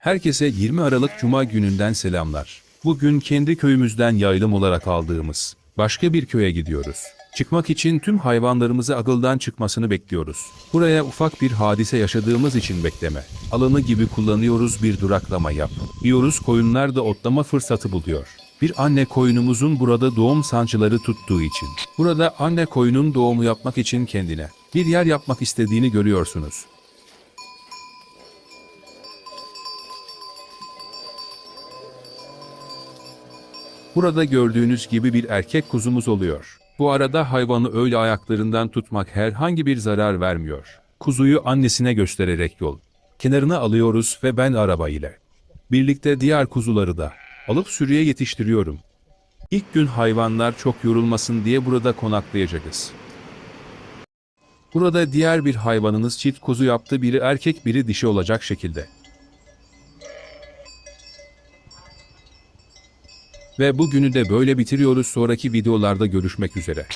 Herkese 20 Aralık Cuma gününden selamlar. Bugün kendi köyümüzden yaylım olarak aldığımız başka bir köye gidiyoruz. Çıkmak için tüm hayvanlarımızı agıldan çıkmasını bekliyoruz. Buraya ufak bir hadise yaşadığımız için bekleme. Alanı gibi kullanıyoruz bir duraklama yap. Diyoruz koyunlar da otlama fırsatı buluyor. Bir anne koyunumuzun burada doğum sancıları tuttuğu için. Burada anne koyunun doğumu yapmak için kendine bir yer yapmak istediğini görüyorsunuz. Burada gördüğünüz gibi bir erkek kuzumuz oluyor. Bu arada hayvanı öyle ayaklarından tutmak herhangi bir zarar vermiyor. Kuzuyu annesine göstererek yol. Kenarına alıyoruz ve ben araba ile. Birlikte diğer kuzuları da alıp sürüye yetiştiriyorum. İlk gün hayvanlar çok yorulmasın diye burada konaklayacağız. Burada diğer bir hayvanınız çift kuzu yaptı biri erkek biri dişi olacak şekilde. Ve bugünü de böyle bitiriyoruz sonraki videolarda görüşmek üzere.